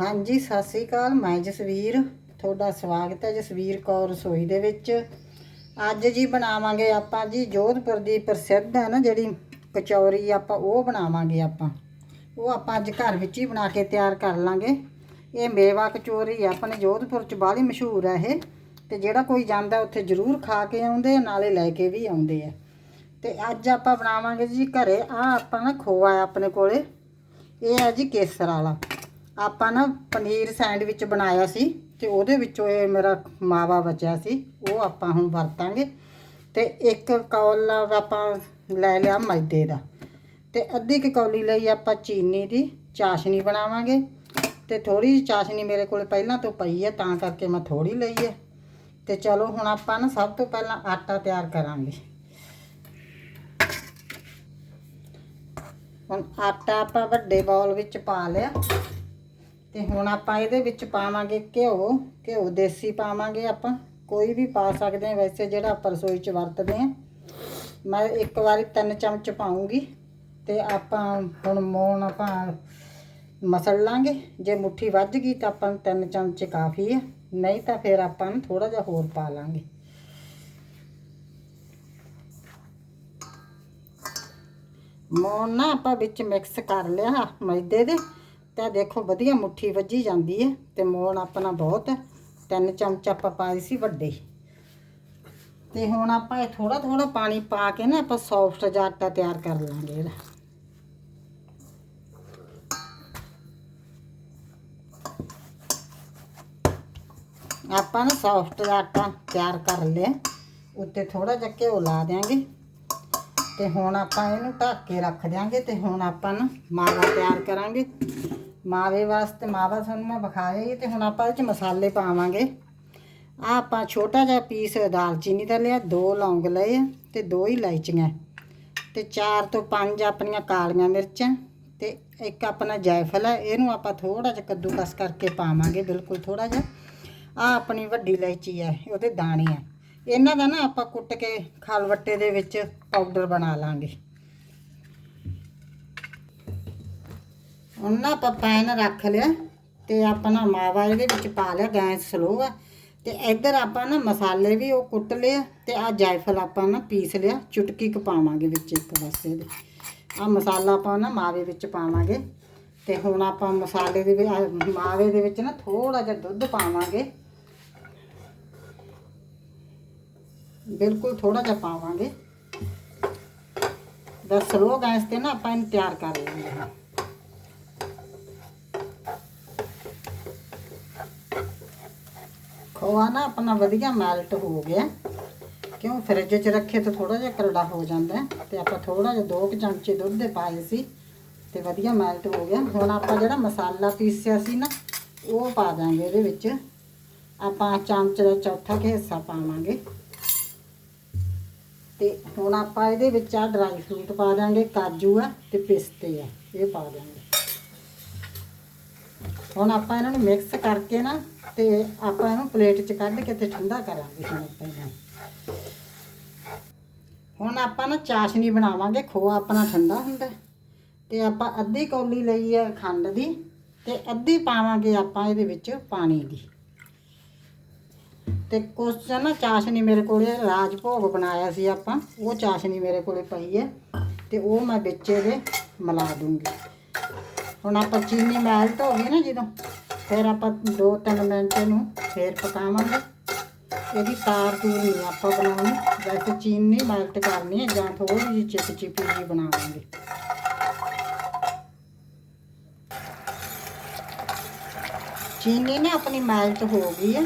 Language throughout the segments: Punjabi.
ਹਾਂਜੀ, ਸਤਿ ਸ੍ਰੀ ਅਕਾਲ। ਮੈਂ ਜਸਵੀਰ। ਤੁਹਾਡਾ ਸਵਾਗਤ ਹੈ ਜਸਵੀਰ ਕੌਰ ਰਸੋਈ ਦੇ ਵਿੱਚ। ਅੱਜ ਜੀ ਬਣਾਵਾਂਗੇ ਆਪਾਂ ਜੀ ਜੋਧਪੁਰ ਦੀ ਪ੍ਰਸਿੱਧ ਹੈ ਨਾ ਜਿਹੜੀ ਕਚੌਰੀ ਆਪਾਂ, ਉਹ ਬਣਾਵਾਂਗੇ ਆਪਾਂ। ਉਹ ਆਪਾਂ ਅੱਜ ਘਰ ਵਿੱਚ ਹੀ ਬਣਾ ਕੇ ਤਿਆਰ ਕਰ ਲਾਂਗੇ। ਇਹ ਮੇਵਾ ਕਚੌਰੀ ਆਪਣੇ ਜੋਧਪੁਰ ਚ ਬਾਹਲੀ ਮਸ਼ਹੂਰ ਹੈ ਇਹ। ਤੇ ਜਿਹੜਾ ਕੋਈ ਜਾਂਦਾ ਉੱਥੇ ਜ਼ਰੂਰ ਖਾ ਕੇ ਆਉਂਦੇ ਨਾਲੇ ਲੈ ਕੇ ਵੀ ਆਉਂਦੇ ਆ। ਤੇ ਅੱਜ ਆਪਾਂ ਬਣਾਵਾਂਗੇ ਜੀ ਘਰੇ ਆ ਆਪਾਂ ਨਾ ਖੋਆ ਆਪਣੇ ਕੋਲੇ। ਇਹ ਹੈ ਜੀ ਕੇਸਰ ਵਾਲਾ। ਆਪਾਂ ਨਾ ਪਨੀਰ ਸੈਂਡਵਿਚ ਬਣਾਇਆ ਸੀ ਤੇ ਉਹਦੇ ਵਿੱਚੋਂ ਇਹ ਮੇਰਾ ਮਾਵਾ ਬਚਿਆ ਸੀ, ਉਹ ਆਪਾਂ ਹੁਣ ਵਰਤਾਂਗੇ। ਤੇ ਇੱਕ ਕੌਲ ਆਪਾਂ ਲੈ ਲਿਆ ਮੈਦੇ ਦਾ। ਤੇ ਅੱਧੀ ਕੁ ਕੌਲੀ ਲਈ ਆਪਾਂ ਚੀਨੀ ਦੀ ਚਾਸ਼ਨੀ ਬਣਾਵਾਂਗੇ। ਤੇ ਥੋੜੀ ਜਿਹੀ ਚਾਸ਼ਨੀ ਮੇਰੇ ਕੋਲ ਪਹਿਲਾਂ ਤੋਂ ਪਈ ਹੈ, ਤਾਂ ਕਰਕੇ ਮੈਂ ਥੋੜੀ ਲਈ ਹੈ। ਤੇ ਚਲੋ ਹੁਣ ਆਪਾਂ ਨਾ ਸਭ ਤੋਂ ਪਹਿਲਾਂ ਆਟਾ ਤਿਆਰ ਕਰਾਂਗੇ। ਹੁਣ ਆਟਾ ਆਪਾਂ ਵੱਡੇ ਬਾਉਲ ਵਿੱਚ ਪਾ ਲਿਆ। ਤੇ ਹੁਣ ਆਪਾਂ ਇਹਦੇ ਵਿੱਚ ਪਾਵਾਂਗੇ ਘਿਓ ਘਿਓ ਦੇਸੀ ਪਾਵਾਂਗੇ ਆਪਾਂ। ਕੋਈ ਵੀ ਪਾ ਸਕਦੇ ਹਾਂ ਵੈਸੇ ਜਿਹੜਾ ਆਪਾਂ ਰਸੋਈ 'ਚ ਵਰਤਦੇ ਹਾਂ। ਮੈਂ ਇੱਕ ਵਾਰੀ ਤਿੰਨ ਚਮਚ ਪਾਉਂਗੀ ਤੇ ਆਪਾਂ ਹੁਣ ਮੋਣ ਆਪਾਂ ਮਸਲ ਲਾਂਗੇ। ਜੇ ਮੁੱਠੀ ਵੱਜ ਗਈ ਤਾਂ ਆਪਾਂ ਨੂੰ ਤਿੰਨ ਚਮਚ ਕਾਫੀ ਹੈ। ਨਹੀਂ ਤਾਂ ਫਿਰ ਆਪਾਂ ਨੂੰ ਥੋੜਾ ਜਿਹਾ ਹੋਰ ਪਾ ਲਾਂਗੇ। ਮੋਣ ਨਾ ਆਪਾਂ ਵਿੱਚ ਮਿਕਸ ਕਰ ਲਿਆ ਮੈਦੇ ਦੇ। ਤਾਂ ਦੇਖੋ ਵਧੀਆ ਮੁੱਠੀ ਵੱਜੀ ਜਾਂਦੀ ਹੈ ਤੇ ਮੋਣ ਆਪਣਾ ਬਹੁਤ ਹੈ ਤਿੰਨ ਚਮਚ ਆਪਾਂ ਪਾਏ ਸੀ ਵੱਡੇ। ਤੇ ਹੁਣ ਆਪਾਂ ਇਹ ਥੋੜਾ ਥੋੜਾ ਪਾਣੀ ਪਾ ਕੇ ਨਾ ਆਪਾਂ ਸੌਫਟ ਜਿਹਾ ਆਟਾ ਤਿਆਰ ਕਰ ਲਾਂਗੇ ਇਹਦਾ। ਆਪਾਂ ਨਾ ਸੌਫਟ ਜਿਹਾ ਆਟਾ ਤਿਆਰ ਕਰ ਲਿਆ। ਉੱਤੇ ਥੋੜਾ ਜਿਹਾ ਘਿਓ ਲਾ ਦਿਆਂਗੇ। ਤੇ ਹੁਣ ਆਪਾਂ ਇਹਨੂੰ ਢੱਕ ਕੇ ਰੱਖ ਦਿਆਂਗੇ ਤੇ ਹੁਣ ਆਪਾਂ ਨਾ ਮਾਵਾ ਤਿਆਰ ਕਰਾਂਗੇ। ਮਾਵੇ ਵਾਸਤੇ, ਮਾਵਾ ਤੁਹਾਨੂੰ ਮੈਂ ਵਿਖਾਇਆ ਹੀ, ਤੇ ਹੁਣ ਆਪਾਂ ਇਹ ਚ ਮਸਾਲੇ ਪਾਵਾਂਗੇ। ਆ ਆਪਾਂ ਛੋਟਾ ਜਿਹਾ ਪੀਸ ਦਾਲਚੀਨੀ ਦਾ ਲਿਆ, ਦੋ ਲੌਂਗ ਲਏ ਆ, ਤੇ ਦੋ ਹੀ ਇਲਾਇਚੀਆਂ। ਤੇ ਚਾਰ ਤੋਂ ਪੰਜ ਆਪਣੀਆਂ ਕਾਲੀਆਂ ਮਿਰਚਾਂ, ਤੇ ਇੱਕ ਆਪਣਾ ਜਾਇਫਲ ਹੈ ਇਹਨੂੰ ਆਪਾਂ ਥੋੜਾ ਜਿਹਾ ਕੱਦੂਕਸ ਕਰਕੇ ਪਾਵਾਂਗੇ, ਬਿਲਕੁਲ ਥੋੜਾ ਜਿਹਾ। ਆ ਆਪਣੀ ਵੱਡੀ ਇਲਾਇਚੀ ਹੈ ਉਹਦੇ ਦਾਣੇ ਆ। ਇਹਨਾਂ ਦਾ ਨਾ ਆਪਾਂ ਕੁੱਟ ਕੇ ਖਲਵੱਟੇ ਦੇ ਵਿੱਚ ਪਾਊਡਰ ਬਣਾ ਲਾਂਗੇ। ਉਹਨਾਂ ਆਪਾਂ ਪੈਨ ਰੱਖ ਲਿਆ ਤੇ ਆਪਣਾ ਮਾਵਾ ਇਹਦੇ ਵਿੱਚ ਪਾ ਲਿਆ, ਗੈਸ ਸਲੋ ਆ। ਤੇ ਇੱਧਰ ਆਪਾਂ ਨਾ ਮਸਾਲੇ ਵੀ ਉਹ ਕੁੱਟ ਲਿਆ ਤੇ ਆ ਜਾਇਫਲ ਆਪਾਂ ਨਾ ਪੀਸ ਲਿਆ, ਚੁਟਕੀ ਕ ਪਾਵਾਂਗੇ ਵਿੱਚ ਇੱਕ ਬਸ ਇਹਦੇ। ਆ ਮਸਾਲਾ ਆਪਾਂ ਨਾ ਮਾਵੇ ਵਿੱਚ ਪਾਵਾਂਗੇ ਤੇ ਹੁਣ ਆਪਾਂ ਮਸਾਲੇ ਦੇ ਵਿੱਚ ਮਾਵੇ ਦੇ ਵਿੱਚ ਨਾ ਥੋੜਾ ਜਿਹਾ ਦੁੱਧ ਪਾਵਾਂਗੇ। ਬਿਲਕੁਲ ਥੋੜਾ ਜਿਹਾ ਪਾਵਾਂਗੇ। ਬਸ ਸਲੋ ਗੈਸ ਤੇ ਨਾ ਆਪਾਂ ਇਹਨੂੰ ਤਿਆਰ ਕਰ ਲਾਂਗੇ ਹੁਣ। ਖੋਆ ਨਾ ਆਪਣਾ ਵਧੀਆ ਮੈਲਟ ਹੋ ਗਿਆ। ਕਿਉਂ ਫਰਿੱਜ 'ਚ ਰੱਖੇ ਤਾਂ ਥੋੜਾ ਜਿਹਾ ਕਰੜਾ ਹੋ ਜਾਂਦਾ ਹੈ ਤੇ ਆਪਾਂ ਥੋੜਾ ਜਿਹਾ ਦੋ ਕੁ ਚਮਚੇ ਦੁੱਧ ਦੇ ਪਾਏ ਸੀ ਤੇ ਵਧੀਆ ਮੈਲਟ ਹੋ ਗਿਆ। ਹੁਣ ਆਪਾਂ ਜਿਹੜਾ ਮਸਾਲਾ ਪੀਸਿਆ ਸੀ ਨਾ, ਉਹ ਪਾ ਦਾਂਗੇ ਇਹਦੇ ਵਿੱਚ। ਆਪਾਂ ਚਮਚ ਦਾ ਚੌਥਾ ਕੁ ਹਿੱਸਾ ਪਾਵਾਂਗੇ। ਤੇ ਹੁਣ ਆਪਾਂ ਇਹਦੇ ਵਿੱਚ ਆ ਡਰਾਈ ਫਰੂਟ ਪਾ ਦਾਂਗੇ, ਕਾਜੂ ਆ ਤੇ ਪਿਸਤੇ ਆ, ਇਹ ਪਾ ਦਾਂਗੇ। ਹੁਣ ਆਪਾਂ ਇਹਨਾਂ ਨੂੰ ਮਿਕਸ ਕਰਕੇ ਨਾ ਤੇ ਆਪਾਂ ਇਹਨੂੰ ਪਲੇਟ 'ਚ ਕੱਢ ਕੇ ਤੇ ਠੰਡਾ ਕਰਾਂਗੇ ਹੁਣ ਆਪਾਂ ਇਹਨੂੰ। ਹੁਣ ਆਪਾਂ ਨਾ ਚਾਸ਼ਨੀ ਬਣਾਵਾਂਗੇ, ਖੋਆ ਆਪਣਾ ਠੰਡਾ ਹੁੰਦਾ। ਤੇ ਆਪਾਂ ਅੱਧੀ ਕੌਲੀ ਲਈ ਹੈ ਖੰਡ ਦੀ ਤੇ ਅੱਧੀ ਪਾਵਾਂਗੇ ਆਪਾਂ ਇਹਦੇ ਵਿੱਚ ਪਾਣੀ ਦੀ। ਤੇ ਕੁਛ ਨਾ ਚਾਸ਼ਨੀ ਮੇਰੇ ਕੋਲੇ ਰਾਜ ਭੋਗ ਬਣਾਇਆ ਸੀ ਆਪਾਂ, ਉਹ ਚਾਸ਼ਨੀ ਮੇਰੇ ਕੋਲੇ ਪਈ ਹੈ ਤੇ ਉਹ ਮੈਂ ਵਿੱਚ ਇਹਦੇ ਮਿਲਾ ਦੂੰਗੀ। ਹੁਣ ਆਪਾਂ ਚੀਨੀ ਮੈਲਟ ਹੋ ਗਈ ਨਾ ਜਦੋਂ, ਫਿਰ ਆਪਾਂ 2-3 ਮਿੰਟ ਇਹਨੂੰ ਫੇਰ ਪਕਾਵਾਂਗੇ। ਇਹਦੀ ਤਾਰ ਤੂਰ ਨਹੀਂ ਆਪਾਂ ਬਣਾਉਣੀ, ਵੈਸੇ ਚੀਨੀ ਮੈਲਟ ਕਰਨੀ ਹੈ ਜਾਂ ਥੋੜੀ ਜਿਹੀ ਚਿਪ ਚਿਪੀ ਜੀ ਬਣਾਵਾਂਗੇ। ਚੀਨੀ ਨਾ ਆਪਣੀ ਮੈਲਟ ਹੋ ਗਈ ਹੈ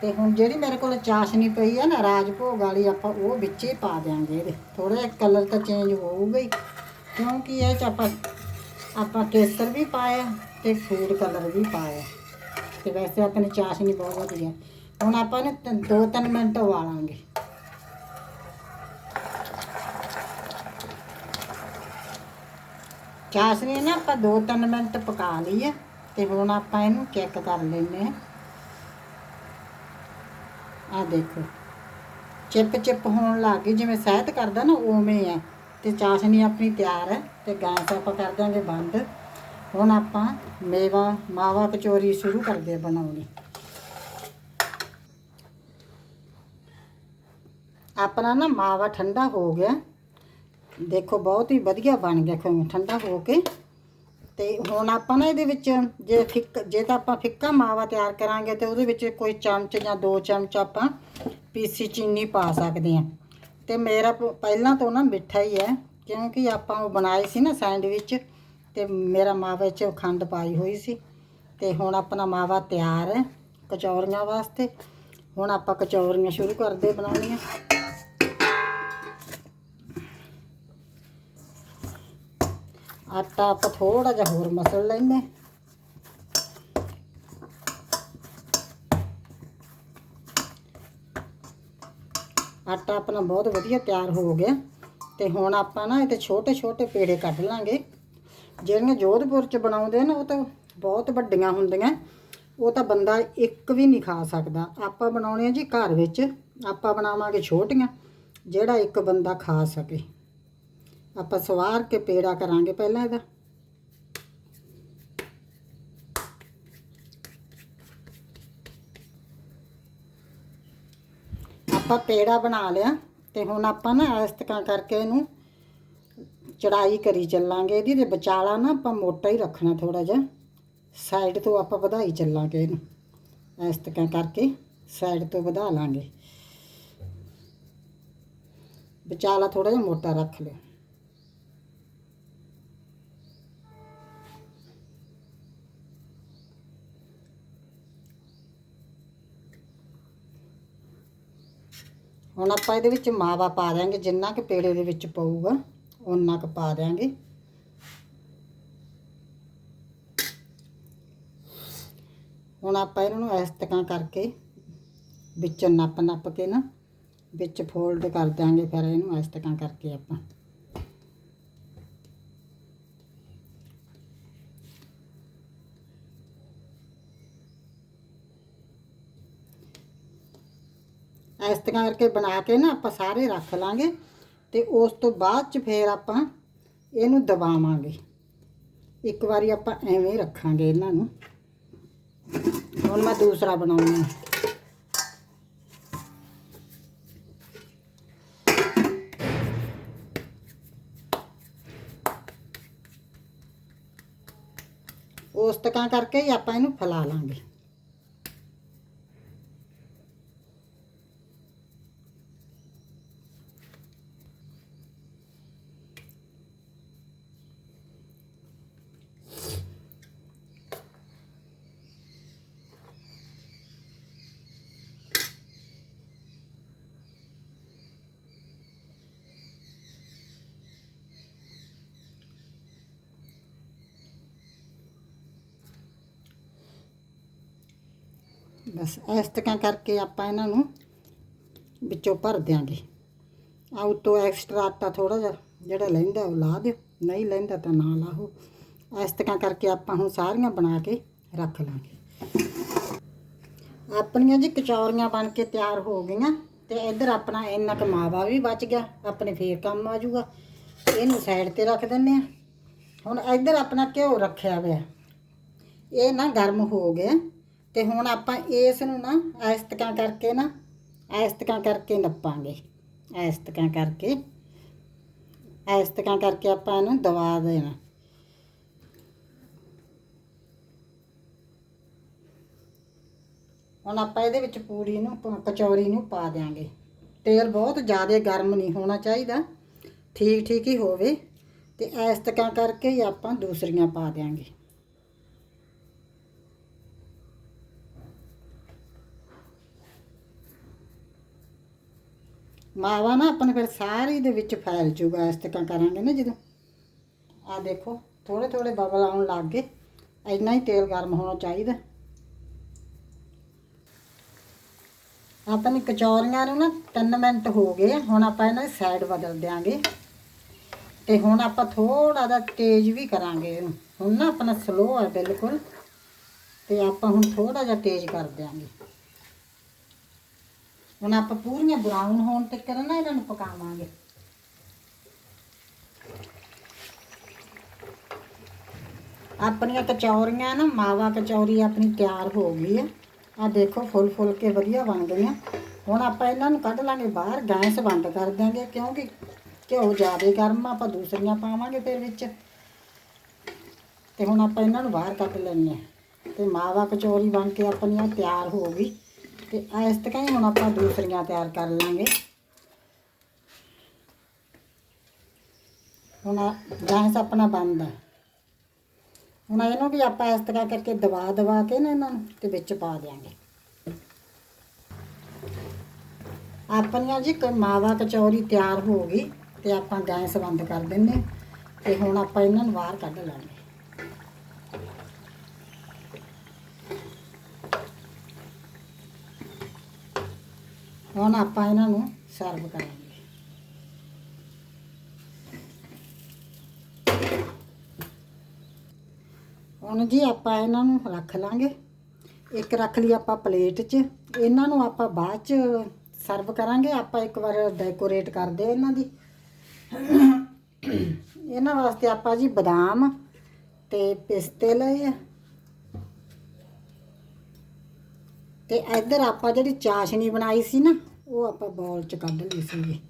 ਤੇ ਹੁਣ ਜਿਹੜੀ ਮੇਰੇ ਕੋਲ ਚਾਸ਼ਨੀ ਪਈ ਹੈ ਨਾ ਰਾਜ ਭੋਗ ਵਾਲੀ, ਆਪਾਂ ਉਹ ਵਿੱਚ ਹੀ ਪਾ ਦਿਆਂਗੇ ਇਹਦੇ। ਥੋੜਾ ਜਿਹਾ ਕਲਰ ਤਾਂ ਚੇਂਜ ਹੋਊਗਾ ਹੀ, ਕਿਉਂਕਿ ਇਹ ਚ ਆਪਾਂ ਆਪਾਂ ਕੇਸਰ ਵੀ ਪਾਇਆ ਤੇ ਫੂਡ ਕਲਰ ਵੀ ਪਾਇਆ। ਤੇ ਵੈਸੇ ਆਪਣੀ ਚਾਸ਼ਨੀ ਬਹੁਤ ਵਧੀਆ। ਹੁਣ ਆਪਾਂ ਨੇ ਦੋ, ਤਿੰਨ ਮਿੰਟ ਉਬਾਲਾਂਗੇ। ਚਾਸ਼ਨੀ ਨਾ ਆਪਾਂ ਦੋ, ਤਿੰਨ ਮਿੰਟ ਪਕਾ ਲਈ ਹੈ ਤੇ ਹੁਣ ਆਪਾਂ ਇਹਨੂੰ ਚੈੱਕ ਕਰ ਲੈਨੇ ਆ ਆ ਦੇਖੋ ਚਿਪ ਚਿਪ ਹੋਣ ਲੱਗ ਗਈ। ਜਿਵੇਂ ਸਹਿਤ ਕਰਦਾ ਨਾ, ਉਵੇਂ ਆ। ਤੇ ਚਾਸ਼ਨੀ ਆਪਣੀ ਤਿਆਰ ਹੈ ਤੇ ਗੈਸ ਆਪਾਂ ਕਰ ਦਾਂਗੇ ਬੰਦ। ਹੁਣ ਆਪਾਂ ਮੇਵਾ, ਮਾਵਾ ਕਚੋਰੀ ਸ਼ੁਰੂ ਕਰਦੇ ਆ ਬਣਾਉਣੀ। ਆਪਣਾ ਨਾ ਮਾਵਾ ਠੰਡਾ ਹੋ ਗਿਆ। ਦੇਖੋ ਬਹੁਤ ਹੀ ਵਧੀਆ ਬਣ ਗਿਆ ਖੋਂ ਠੰਡਾ ਹੋ ਕੇ। ਤੇ ਹੁਣ ਆਪਾਂ ਨਾ ਇਹਦੇ ਵਿੱਚ ਜੇ ਫਿੱਕ, ਜੇ ਤਾਂ ਆਪਾਂ ਫਿੱਕਾ ਮਾਵਾ ਤਿਆਰ ਕਰਾਂਗੇ ਤੇ ਉਹਦੇ ਵਿੱਚ ਕੋਈ ਚਮਚ ਜਾਂ ਦੋ ਚਮਚ ਆਪਾਂ ਪੀਸੀ ਚੀਨੀ ਪਾ ਸਕਦੇ ਹਾਂ। ਤੇ ਮੇਰਾ ਪ- ਪਹਿਲਾਂ ਤੋਂ ਨਾ ਮਿੱਠਾ ਹੀ ਹੈ, ਕਿਉਂਕਿ ਆਪਾਂ ਉਹ ਬਣਾਏ ਸੀ ਨਾ ਸੈਂਡਵਿਚ, ਤੇ ਮੇਰਾ ਮਾਵੇ 'ਚ ਖੰਡ ਪਾਈ ਹੋਈ ਸੀ, ਤੇ ਹੁਣ ਆਪਣਾ ਮਾਵਾ ਤਿਆਰ ਹੈ ਕਚੌਰੀਆਂ ਵਾਸਤੇ। ਹੁਣ ਆਪਾਂ ਕਚੌਰੀਆਂ ਸ਼ੁਰੂ ਕਰਦੇ ਬਣਾਉਣੀਆਂ। ਆਟਾ ਆਪਾਂ ਥੋੜਾ ਜਿਹਾ ਹੋਰ ਮਸਲ ਲੈਂਦੇ ਆਟਾ ਆਪਣਾ ਬਹੁਤ ਵਧੀਆ ਤਿਆਰ ਹੋ ਗਿਆ। ਤੇ ਹੁਣ ਆਪਾਂ ਨਾ ਇਹਦੇ ਛੋਟੇ ਛੋਟੇ ਪੇੜੇ ਕੱਢ ਲਾਂਗੇ। ਜਿਹੜੀਆਂ ਜੋਧਪੁਰ ਚ ਬਣਾਉਂਦੇ ਆ ਨਾ, ਉਹ ਤਾਂ ਬਹੁਤ ਵੱਡੀਆਂ ਹੁੰਦੀਆਂ। ਉਹ ਤਾਂ ਬੰਦਾ ਇੱਕ ਵੀ ਨਹੀਂ ਖਾ ਸਕਦਾ। ਆਪਾਂ ਬਣਾਉਣੇ ਆ ਜੀ ਘਰ ਵਿੱਚ। ਆਪਾਂ ਬਣਾਵਾਂਗੇ ਛੋਟੀਆਂ, ਜਿਹੜਾ ਇੱਕ ਬੰਦਾ ਖਾ ਸਕੇ। ਆਪਾਂ ਸਵਾਰ ਕੇ ਪੇੜਾ ਕਰਾਂਗੇ ਪਹਿਲਾਂ ਇਹਦਾ। ਆਪਾਂ ਪੇੜਾ ਬਣਾ ਲਿਆ ਤੇ ਹੁਣ ਆਪਾਂ ਨਾ ਇਸ ਤਰ੍ਹਾਂ ਕਰਕੇ ਇਹਨੂੰ ਚੜਾਈ ਕਰੀ ਚੱਲਾਂਗੇ ਇਹਦੀ ਤੇ ਵਿਚਾਲਾ ਨਾ ਆਪਾਂ ਮੋਟਾ ਹੀ ਰੱਖਣਾ ਥੋੜਾ ਜਿਹਾ। ਸਾਈਡ ਤੋਂ ਆਪਾਂ ਵਧਾਈ ਚੱਲਾਂਗੇ ਇਹਨੂੰ। ਇਸ ਤਰ੍ਹਾਂ ਕਰਕੇ ਸਾਈਡ ਤੋਂ ਵਧਾ ਲਾਂਗੇ। ਵਿਚਾਲਾ ਥੋੜਾ ਜਿਹਾ ਮੋਟਾ ਰੱਖ ਲਿਓ। ਹੁਣ ਆਪਾਂ ਇਹਦੇ ਵਿੱਚ ਮਾਵਾ ਪਾ ਦਿਆਂਗੇ, ਜਿੰਨਾ ਕਿ ਪੇੜੇ ਦੇ ਵਿੱਚ ਪਊਗਾ, ਓਨਾ ਕੁ ਪਾ ਦਿਆਂਗੇ। ਹੁਣ ਆਪਾਂ ਇਹਨਾਂ ਨੂੰ ਇਸ ਤਰ੍ਹਾਂ ਕਰਕੇ ਵਿੱਚ ਨੱਪ ਨੱਪ ਕੇ ਨਾ, ਵਿੱਚ ਫੋਲਡ ਕਰ ਦਿਆਂਗੇ, ਫਿਰ ਇਹਨੂੰ ਇਸ ਤਰ੍ਹਾਂ ਕਰਕੇ ਆਪਾਂ ਇਸ ਤਰ੍ਹਾਂ ਕਰਕੇ ਬਣਾ ਕੇ ਨਾ ਆਪਾਂ ਸਾਰੇ ਰੱਖ ਲਾਂਗੇ ਤੇ ਉਸ ਤੋਂ ਬਾਅਦ ਚ ਫੇਰ ਆਪਾਂ ਇਹਨੂੰ ਦਬਾਵਾਂਗੇ। ਇੱਕ ਵਾਰੀ ਆਪਾਂ ਐਵੇਂ ਰੱਖਾਂਗੇ ਇਹਨਾਂ ਨੂੰ। ਹੁਣ ਮੈਂ ਦੂਸਰਾ ਬਣਾਉਣਾ ਉਸ ਤਰ੍ਹਾਂ ਕਰਕੇ ਹੀ ਆਪਾਂ ਇਹਨੂੰ ਫੈਲਾ ਲਾਂਗੇ। ਬਸ ਇਸ ਤਰ੍ਹਾਂ ਕਰਕੇ ਆਪਾਂ ਇਹਨਾਂ ਨੂੰ ਵਿੱਚੋਂ ਭਰ ਦਿਆਂਗੇ। ਆ ਉਤੋਂ ਐਕਸਟਰਾ ਆਟਾ ਥੋੜਾ ਜਿਹਾ ਜਿਹੜਾ ਲੈਂਦਾ ਉਹ ਲਾ ਦਿਓ, ਨਹੀਂ ਲੈਂਦਾ ਤਾਂ ਨਾ ਲਾਹੋ। ਇਸ ਤਰ੍ਹਾਂ ਕਰਕੇ ਆਪਾਂ ਹੁਣ ਸਾਰੀਆਂ ਬਣਾ ਕੇ ਰੱਖ ਲਾਂਗੇ। ਆਪਣੀਆਂ ਜੀ ਕਚੌਰੀਆਂ ਬਣ ਕੇ ਤਿਆਰ ਹੋ ਗਈਆਂ ਤੇ ਇੱਧਰ ਆਪਣਾ ਇੰਨਾ ਕਮਾਵਾ ਵੀ ਬਚ ਗਿਆ, ਆਪਣੇ ਫੇਰ ਕੰਮ ਆ ਜਾਊਗਾ। ਇਹਨੂੰ ਸਾਈਡ ਤੇ ਰੱਖ ਦਿੰਨੇ ਆ ਹੁਣ ਇੱਧਰ ਆਪਣਾ ਘਿਓ ਰੱਖਿਆ ਹੋਇਆ। ਇਹ ਨਾ ਗਰਮ ਹੋ ਗਿਆ। ਤੇ ਹੁਣ ਆਪਾਂ ਇਸ ਨੂੰ ਨਾ ਇਸ ਕਰਕੇ ਨਾ ਇਸ ਕਰਕੇ ਨੱਪਾਂਗੇ। ਐਸਤਕਾਂ ਕਰਕੇ ਐਸਤਕਾਂ ਕਰਕੇ ਆਪਾਂ ਇਹਨੂੰ ਦਬਾ ਦੇਣਾ। ਹੁਣ ਆਪਾਂ ਇਹਦੇ ਵਿੱਚ ਪੂਰੀ ਨੂੰ, ਪ- ਕਚੌਰੀ ਨੂੰ ਪਾ ਦਿਆਂਗੇ। ਤੇਲ ਬਹੁਤ ਜ਼ਿਆਦਾ ਗਰਮ ਨਹੀਂ ਹੋਣਾ ਚਾਹੀਦਾ। ਠੀਕ ਠੀਕ ਹੀ ਹੋਵੇ ਤੇ ਇਸ ਤਰ੍ਹਾਂ ਕਰਕੇ ਹੀ ਆਪਾਂ ਦੂਸਰੀਆਂ ਪਾ ਦਿਆਂਗੇ। ਮਾਵਾ ਨਾ ਆਪਣੇ ਫਿਰ ਸਾਰੀ ਦੇ ਵਿੱਚ ਫੈਲ ਜੂਗਾ, ਇਸ ਤਰ੍ਹਾਂ ਕਰਾਂਗੇ ਨਾ ਜਦੋਂ। ਆ ਦੇਖੋ ਥੋੜੇ ਥੋੜੇ ਬਬਲ ਆਉਣ ਲੱਗ ਗਏ। ਇੰਨਾ ਹੀ ਤੇਲ ਗਰਮ ਹੋਣਾ ਚਾਹੀਦਾ। ਆਪਣੀ ਕਚੌਰੀਆਂ ਨੂੰ ਨਾ 3 ਮਿੰਟ ਹੋ ਗਏ ਹੁਣ ਆਪਾਂ ਇਹਨਾਂ ਦੀ ਸਾਈਡ ਬਦਲ ਦਿਆਂਗੇ। ਤੇ ਹੁਣ ਆਪਾਂ ਥੋੜਾ ਜਿਹਾ ਤੇਜ਼ ਵੀ ਕਰਾਂਗੇ ਇਹਨੂੰ। ਹੁਣ ਨਾ ਆਪਣਾ ਸਲੋ ਹੈ ਬਿਲਕੁਲ। ਤੇ ਆਪਾਂ ਹੁਣ ਥੋੜਾ ਜਿਹਾ ਤੇਜ਼ ਕਰ ਦਿਆਂਗੇ। ਹੁਣ ਆਪਾਂ ਪੂਰੀਆਂ ਬਰਾਊਨ ਹੋਣ ਤੱਕ ਨਾ ਇਹਨਾਂ ਨੂੰ ਪਕਾਵਾਂਗੇ। ਆਪਣੀਆਂ ਕਚੌਰੀਆਂ ਨਾ, ਮਾਵਾ ਕਚੌਰੀ ਆਪਣੀ ਤਿਆਰ ਹੋ ਗਈ ਆ। ਆ ਦੇਖੋ, ਫੁੱਲ ਫੁੱਲ ਕੇ ਵਧੀਆ ਬਣ ਗਈਆਂ। ਹੁਣ ਆਪਾਂ ਇਹਨਾਂ ਨੂੰ ਕੱਢ ਲਾਂਗੇ ਬਾਹਰ, ਗੈਸ ਬੰਦ ਕਰ ਦਾਂਗੇ ਕਿਉਂਕਿ ਘਿਓ ਜ਼ਿਆਦਾ ਗਰਮ ਆ, ਆਪਾਂ ਦੂਸਰੀਆਂ ਪਾਵਾਂਗੇ ਫਿਰ ਵਿੱਚ। ਤੇ ਹੁਣ ਆਪਾਂ ਇਹਨਾਂ ਨੂੰ ਬਾਹਰ ਕੱਢ ਲੈਂਦੇ ਆ। ਤੇ ਮਾਵਾ ਕਚੌਰੀ ਬਣ ਕੇ ਆਪਣੀਆਂ ਤਿਆਰ ਹੋ ਗਈ। ਤੇ ਇਸ ਤਰ੍ਹਾਂ ਹੀ ਹੁਣ ਆਪਾਂ ਦੂਸਰੀਆਂ ਤਿਆਰ ਕਰ ਲਾਂਗੇ। ਹੁਣ ਗੈਸ ਆਪਣਾ ਬੰਦ ਹੈ ਹੁਣ ਇਹਨੂੰ ਵੀ ਆਪਾਂ ਇਸ ਤਰ੍ਹਾਂ ਕਰਕੇ ਦਬਾ ਦਬਾ ਕੇ ਨਾ ਇਹਨਾਂ ਨੂੰ ਤੇ ਵਿੱਚ ਪਾ ਦਿਆਂਗੇ। ਆਪਣੀਆਂ ਜੀ ਮਾਵਾ ਕਚੌਰੀ ਤਿਆਰ ਹੋ ਗਈ ਤੇ ਆਪਾਂ ਗੈਸ ਬੰਦ ਕਰ ਦਿੰਨੇ ਤੇ ਹੁਣ ਆਪਾਂ ਇਹਨਾਂ ਨੂੰ ਬਾਹਰ ਕੱਢ ਲਾਂਗੇ। ਹੁਣ ਆਪਾਂ ਇਹਨਾਂ ਨੂੰ ਸਰਵ ਕਰਾਂਗੇ। ਹੁਣ ਜੀ ਆਪਾਂ ਇਹਨਾਂ ਨੂੰ ਰੱਖ ਲਾਂਗੇ। ਇੱਕ ਰੱਖ ਲਈ ਆਪਾਂ ਪਲੇਟ 'ਚ। ਇਹਨਾਂ ਨੂੰ ਆਪਾਂ ਬਾਅਦ 'ਚ ਸਰਵ ਕਰਾਂਗੇ। ਆਪਾਂ ਇੱਕ ਵਾਰ ਡੈਕੋਰੇਟ ਕਰਦੇ ਇਹਨਾਂ ਦੀ। ਇਹਨਾਂ ਵਾਸਤੇ ਆਪਾਂ ਜੀ ਬਦਾਮ ਤੇ ਪਿਸਤੇ ਲਏ ਆ। ਤੇ ਇੱਧਰ ਆਪਾਂ ਜਿਹੜੀ ਚਾਸ਼ਨੀ ਬਣਾਈ ਸੀ ਨਾ, ਉਹ ਆਪਾਂ ਬੌਲ 'ਚ ਕੱਢ ਲਈ ਸੀ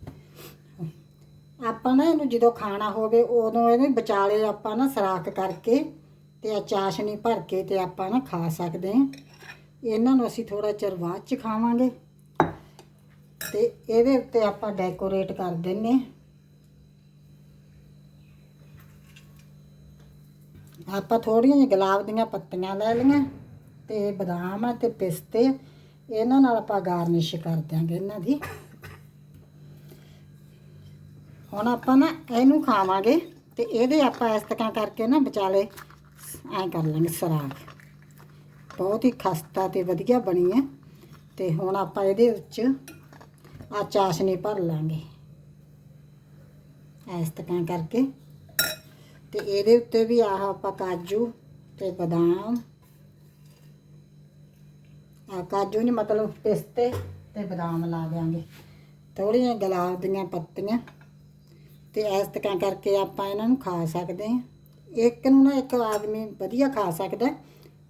ਆਪਾਂ ਨਾ ਇਹਨੂੰ ਜਦੋਂ ਖਾਣਾ ਹੋਵੇ, ਉਦੋਂ ਇਹਨੂੰ ਵਿਚਾਲੇ ਆਪਾਂ ਨਾ ਸਰਾਖ ਕਰਕੇ ਤੇ ਆ ਚਾਸ਼ਨੀ ਭਰ ਕੇ ਤੇ ਆਪਾਂ ਨਾ ਖਾ ਸਕਦੇ ਹਾਂ। ਇਹਨਾਂ ਨੂੰ ਅਸੀਂ ਥੋੜਾ ਚਿਰ ਬਾਅਦ ਚ ਖਾਵਾਂਗੇ। ਤੇ ਇਹਦੇ ਉੱਤੇ ਆਪਾਂ ਡੈਕੋਰੇਟ ਕਰ ਦਿੰਨੇ ਆਪਾਂ ਥੋੜੀਆਂ ਜਿਹੀਆਂ ਗੁਲਾਬ ਦੀਆਂ ਪੱਤੀਆਂ ਲੈ ਲਈਆਂ। ਤੇ ਬਦਾਮ ਆ ਤੇ ਪਿਸਤੇ, ਇਹਨਾਂ ਨਾਲ ਆਪਾਂ ਗਾਰਨਿਸ਼ ਕਰ ਦਿਆਂਗੇ ਇਹਨਾਂ ਦੀ। ਹੁਣ ਆਪਾਂ ਨਾ ਇਹਨੂੰ ਖਾਵਾਂਗੇ ਤੇ ਇਹਦੇ ਆਪਾਂ ਇਸ ਤਰ੍ਹਾਂ ਕਰਕੇ ਨਾ ਵਿਚਾਲੇ ਐਂ ਕਰ ਲਾਂਗੇ ਸਰਾਖ ਬਹੁਤ ਹੀ ਖਸਤਾ ਤੇ ਵਧੀਆ ਬਣੀ ਹੈ। ਤੇ ਹੁਣ ਆਪਾਂ ਇਹਦੇ ਵਿੱਚ ਆ ਚਾਸ਼ਨੀ ਭਰ ਲਾਂਗੇ। ਇਸ ਤਰ੍ਹਾਂ ਕਰਕੇ। ਤੇ ਇਹਦੇ ਉੱਤੇ ਵੀ ਆਹ ਆਪਾਂ ਕਾਜੂ ਤੇ ਬਦਾਮ ਆ ਕਾਜੂ ਨਹੀਂ ਮਤਲਬ ਪਿਸਤੇ ਤੇ ਬਦਾਮ ਲਾ ਦਿਆਂਗੇ। ਥੋੜ੍ਹੀਆਂ ਗੁਲਾਬ ਦੀਆਂ ਪੱਤੀਆਂ ਤੇ ਇਸ ਤਰ੍ਹਾਂ ਕਰਕੇ ਆਪਾਂ ਇਹਨਾਂ ਨੂੰ ਖਾ ਸਕਦੇ ਹਾਂ। ਇੱਕ ਨੂੰ ਨਾ ਇੱਕ ਆਦਮੀ ਵਧੀਆ ਖਾ ਸਕਦਾ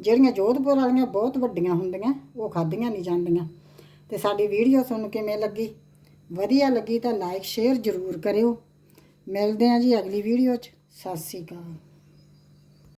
ਜਿਹੜੀਆਂ ਜੋਧਪੁਰ ਵਾਲੀਆਂ ਬਹੁਤ ਵੱਡੀਆਂ ਹੁੰਦੀਆਂ, ਉਹ ਖਾਧੀਆਂ ਨਹੀਂ ਜਾਂਦੀਆਂ। ਤੇ ਸਾਡੀ ਵੀਡੀਓ ਤੁਹਾਨੂੰ ਕਿਵੇਂ ਲੱਗੀ? ਵਧੀਆ ਲੱਗੀ ਤਾਂ ਲਾਈਕ ਸ਼ੇਅਰ ਜ਼ਰੂਰ ਕਰਿਓ। ਮਿਲਦੇ ਹਾਂ ਜੀ ਅਗਲੀ ਵੀਡੀਓ 'ਚ। ਸਤਿ ਸ਼੍ਰੀ ਅਕਾਲ।